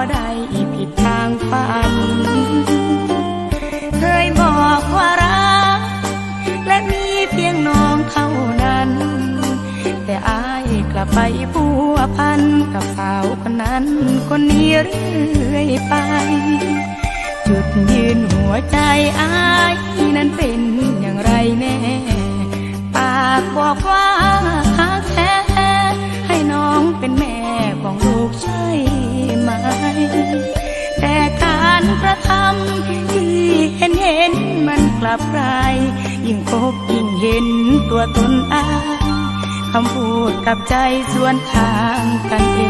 บ่ได้ผิดทางฝันเคยบอกว่ารัก และมีเพียงน้องเท่านั้น แต่อายกลับไปผัวพันกับสาวคนนั้นคนนี้เรื่อยไป จุดยืนหัวใจอาย กลับกลายยิ่งพบยิ่งเห็นตัวตนอายคำพูดกับใจส่วนทางกันเอ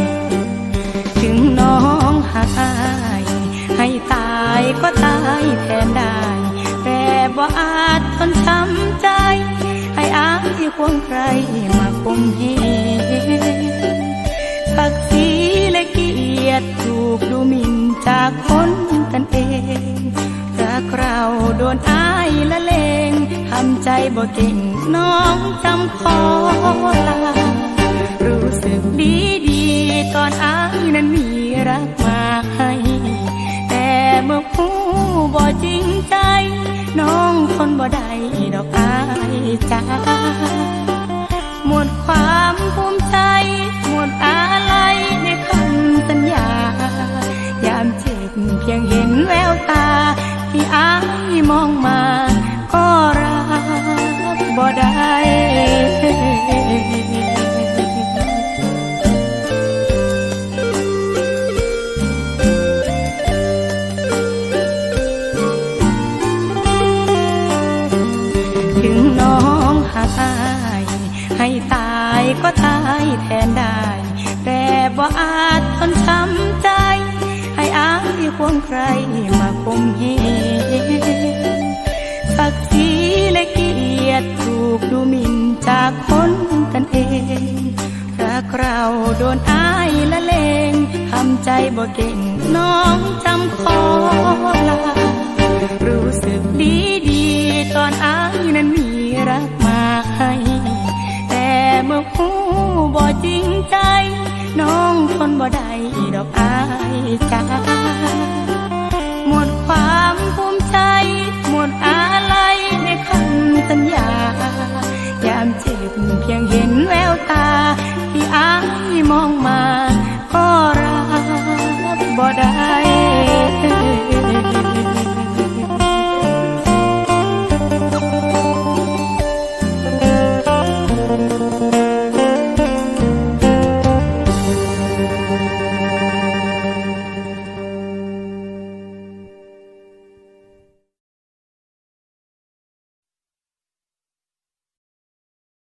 ง ถึงน้องหายให้ตายก็ตายแทนได้ แต่บ่อาจทนช้ำใจ ให้อายควงใครมาคุมเหตุศักดิ์ศรีและเกียรติถูกดูหมิ่นจากคน ใจบ่เก่งน้องจำขอลา รู้สึกดีดีตอนอายนั้นมีรักมาให้ แต่เมื่อผู้บ่จริงใจ น้องคนบ่ได้ดอกอายจ้า ถึงน้องหากอายให้ตายก็ตายแทนได้ แต่บ่อาจทนช้ำใจ ให้อายควงใครมาคุมเหตุศักดิ์ศรีและเกียรติถูกดูหมิ่นจากคนกันเองรักเราโดนอายละเลงทำใจบ่เก่งน้องจำขอลารู้สึกดี ใจ น้องทนบ่ได้ดอกอายจ้